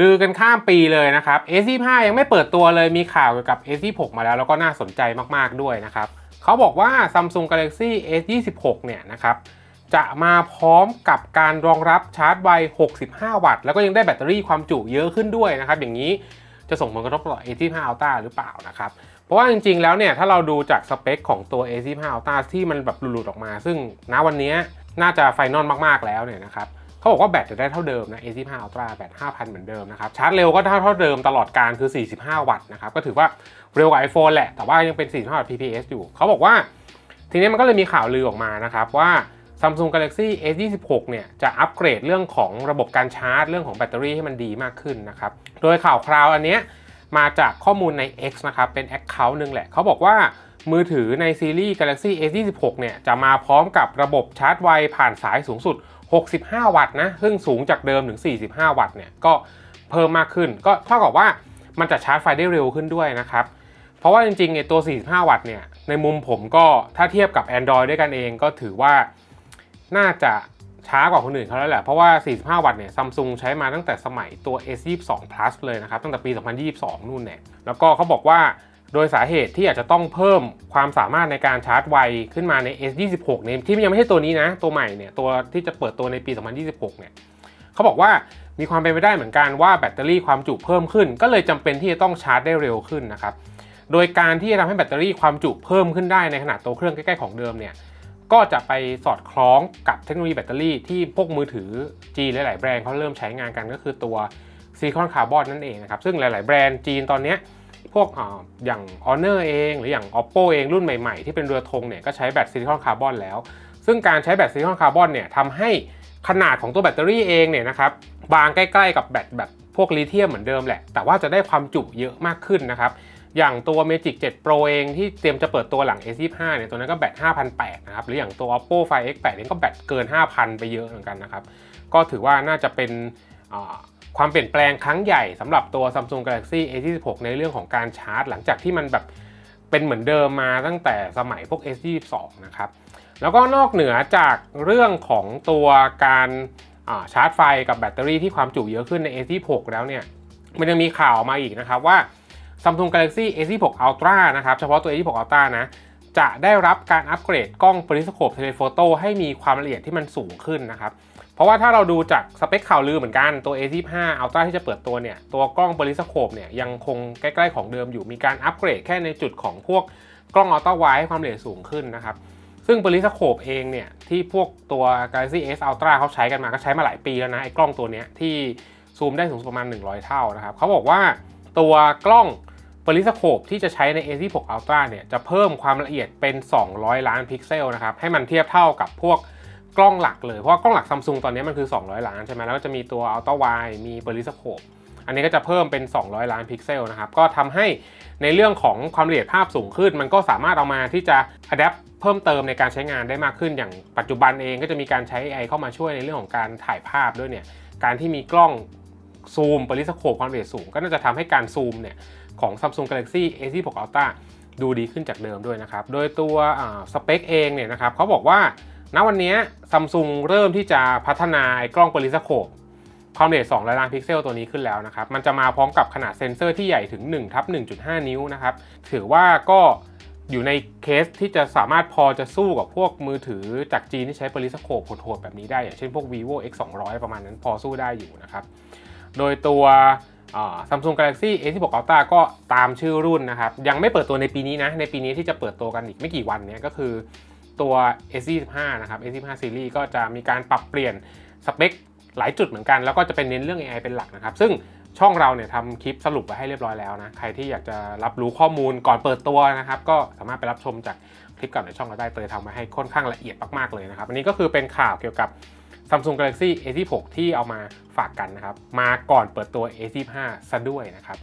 ลือกันข้ามปีเลยนะครับ S25 ยังไม่เปิดตัวเลยมีข่าวเกี่ยวกับ S26 มาแล้วแล้วก็น่าสนใจมากๆด้วยนะครับเขาบอกว่า Samsung Galaxy S26 เนี่ยนะครับจะมาพร้อมกับการรองรับชาร์จไว 65 วัตต์ แล้วก็ยังได้แบตเตอรี่ความจุเยอะขึ้นด้วยนะครับ อย่างนี้จะส่งผลกระทบต่อ A25 Ultra หรือเปล่านะครับ เพราะว่าจริงๆ แล้วเนี่ย ถ้าเราดูจากสเปคของตัว A25 Ultra ที่มันแบบหลุดออกมา ซึ่งณวันนี้น่าจะไฟนอลมากๆแล้วเนี่ยนะครับ เขาบอกว่าแบตจะได้เท่าเดิมนะ A15 Ultra แบต 5,000 เหมือนเดิมนะครับ ชาร์จเร็วก็เท่าเท่าเดิมตลอดการคือ 45 วัตต์นะครับ ก็ถือว่าเร็วกว่า iPhone แหละ แต่ว่ายังเป็น 45 วัตต์ PPS อยู่ เขาบอกว่า ทีนี้มันก็เลยมีข่าวลือออกมานะครับว่า Samsung Galaxy S26 เนี่ยจะอัปเกรดเรื่องของระบบการชาร์จ เรื่องของแบตเตอรี่ให้มันดีมากขึ้นนะครับ โดยข่าวคราวอันเนี้ย มาจากข้อมูลใน X นะครับ เป็น Account หนึ่งแหละ เขาบอกว่ามือถือในซีรีส์ Galaxy S26 เนี่ยจะมาพร้อมกับระบบชาร์จไวผ่านสายสูงสุด 65 วัตต์นะ ซึ่งสูงจากเดิมถึง 45 วัตต์เนี่ยก็เพิ่มมากขึ้น ก็เท่ากับว่ามันจะชาร์จไฟได้เร็วขึ้นด้วยนะครับ เพราะว่าจริงๆไอ้ตัว 45 วัตต์เนี่ยในมุมผมก็ถ้าเทียบกับ Android ด้วยกันเองก็ถือว่าน่าจะ ช้ากว่าคนอื่นเขาแล้วแหละ เพราะว่า 45 วัตต์เนี่ยซัมซุงใช้มาตั้งแต่สมัยตัว S22 Plus เลยนะครับ ตั้งแต่ปี 2022 นู่นเนี่ย แล้วก็เขาบอกว่าโดยสาเหตุที่อาจจะต้องเพิ่มความสามารถในการชาร์จไวขึ้นมาใน S26 เนี่ยที่ยังไม่ใช่ตัวนี้นะ ตัวใหม่เนี่ย ตัวที่จะเปิดตัวในปี 2026 เนี่ยเขาบอกว่ามีความเป็นไปได้เหมือนกันว่าแบตเตอรี่ความจุเพิ่มขึ้น ก็เลยจำเป็นที่จะต้องชาร์จได้เร็วขึ้นนะครับ โดยการที่จะทำให้แบตเตอรี่ความจุเพิ่มขึ้นได้ในขนาดตัวเครื่องใกล้ๆของเดิมเนี่ย ก็จะไปสอดคล้องกับเทคโนโลยีแบตเตอรี่ที่พวกมือถือจีนหลาย ๆ แบรนด์เขาเริ่มใช้งานกันก็คือตัวซิลิคอนคาร์บอนนั่นเองนะครับซึ่งหลาย ๆ แบรนด์จีนตอนนี้พวกออย่าง Honor เอง หรืออย่าง Oppo เองรุ่นใหม่ ๆ ที่เป็นเรือธงเนี่ยก็ใช้แบตซิลิคอนคาร์บอนแล้ว ซึ่งการใช้แบตซิลิคอนคาร์บอนเนี่ยทำให้ขนาดของตัวแบตเตอรี่เองเนี่ยนะครับบางใกล้ ๆ กับแบตแบบพวกลิเธียมเหมือนเดิมแหละ แต่ว่าจะได้ความจุเยอะมากขึ้นนะครับ อย่างตัว Magic 7 Pro เองที่เตรียมจะเปิดตัวหลัง S25 เนี่ยตัวนั้นก็แบต5,800นะครับหรืออย่างตัว Oppo Find X8 นี่ก็แบตเกิน 5,000 ไปเยอะเหมือนกันนะครับ ก็ถือว่าน่าจะเป็นความเปลี่ยนแปลงครั้งใหญ่สำหรับตัว Samsung Galaxy A26 ในเรื่องของการชาร์จ หลังจากที่มันแบบเป็นเหมือนเดิมมาตั้งแต่สมัยพวก S22 นะครับแล้วก็นอกเหนือจากเรื่องของตัวการชาร์จไฟกับแบตเตอรี่ที่ความจุเยอะขึ้นใน S26 แล้วเนี่ยมันยังมีข่าวมาอีกนะครับว่า Samsung Galaxy S26 Ultra นะครับ เฉพาะตัว S26 Ultra นะ จะได้รับการอัปเกรดกล้อง Periscope Telephoto ให้มีความละเอียดที่มันสูงขึ้นนะครับ เพราะว่าถ้าเราดูจากสเปคข่าวลือเหมือนกันตัว A25 Ultra ที่จะเปิดตัวเนี่ย ตัวกล้อง Periscope เนี่ยยังคงใกล้ๆของเดิมอยู่ มีการอัปเกรดแค่ในจุดของพวกกล้อง Ultra Wide ให้ความละเอียดสูงขึ้นนะครับซึ่ง Periscope เองเนี่ยที่พวกตัว Galaxy S Ultra เขาใช้กันมาก็ใช้มาหลายปีแล้วนะไอ้กล้องตัวเนี้ยที่ซูมได้สูงสุดประมาณ 100 เท่านะครับเขาบอกว่าตัวกล้อง ปริสโคปที่จะใช้ใน A26 Ultra เนี่ยจะเพิ่มความละเอียดเป็น 200 ล้านพิกเซลนะครับให้มันเทียบเท่ากับพวกกล้องหลักเลย เพราะว่ากล้องหลักซัมซุงตอนนี้มันคือ 200 ล้านใช่ไหมแล้วก็จะมีตัว Ultra Wide มีปริสโคปอันนี้ก็จะเพิ่มเป็น 200 ล้านพิกเซลนะครับ ก็ทำให้ในเรื่องของความละเอียดภาพสูงขึ้น มันก็สามารถเอามาที่จะ adapt เพิ่มเติมในการใช้งานได้มากขึ้น อย่างปัจจุบันเองก็จะมีการใช้ AI เข้ามาช่วยในเรื่องของการถ่ายภาพด้วยเนี่ย การที่มีกล้อง ซูมปริสโคปความละเอียดสูง ก็น่าจะทำให้การซูมเนี่ยของ Samsung Galaxy A26 Ultra ดูดีขึ้นจากเดิมด้วยนะครับ โดยตัวสเปคเองเนี่ยนะครับเขาบอกว่าณวันนี้ Samsung เริ่มที่จะพัฒนาไอ้กล้องปริสโคปความละเอียด2ล้านพิกเซลตัวนี้ขึ้นแล้วนะครับ มันจะมาพร้อมกับขนาดเซ็นเซอร์ที่ใหญ่ถึง1ทับ1.5 นิ้วนะครับ ถือว่าก็อยู่ในเคสที่จะสามารถพอจะสู้กับพวกมือถือจากจีนที่ใช้ปริสโคปโหดๆแบบนี้ได้ อย่างเช่นพวก vivo x 2 0 0ประมาณนั้นพอสู้ได้อยู่นะครับ โดยตัว Samsung Galaxy A16 Ultra ก็ตามชื่อรุ่นนะครับ ยังไม่เปิดตัวในปีนี้นะ ในปีนี้ที่จะเปิดตัวกันอีกไม่กี่วันเนี้ยก็คือตัว S25 นะครับ S25 Series ก็จะมีการปรับเปลี่ยนสเปคหลายจุดเหมือนกัน แล้วก็จะเป็นเน้นเรื่อง AI เป็นหลักนะครับ ซึ่งช่องเราเนี่ยทำคลิปสรุปไว้ให้เรียบร้อยแล้วนะ ใครที่อยากจะรับรู้ข้อมูลก่อนเปิดตัวนะครับ ก็สามารถไปรับชมจากคลิปก่าในช่องเราได้เตยทำไว้ให้ค่อนข้างละเอียดมากๆเลยนะครับ อันนี้ก็คือเป็นข่าวเกี่ยวกับ Samsung Galaxy A16 ที่เอามาฝากกันนะครับ มาก่อนเปิดตัว A15 ซะด้วยนะครับ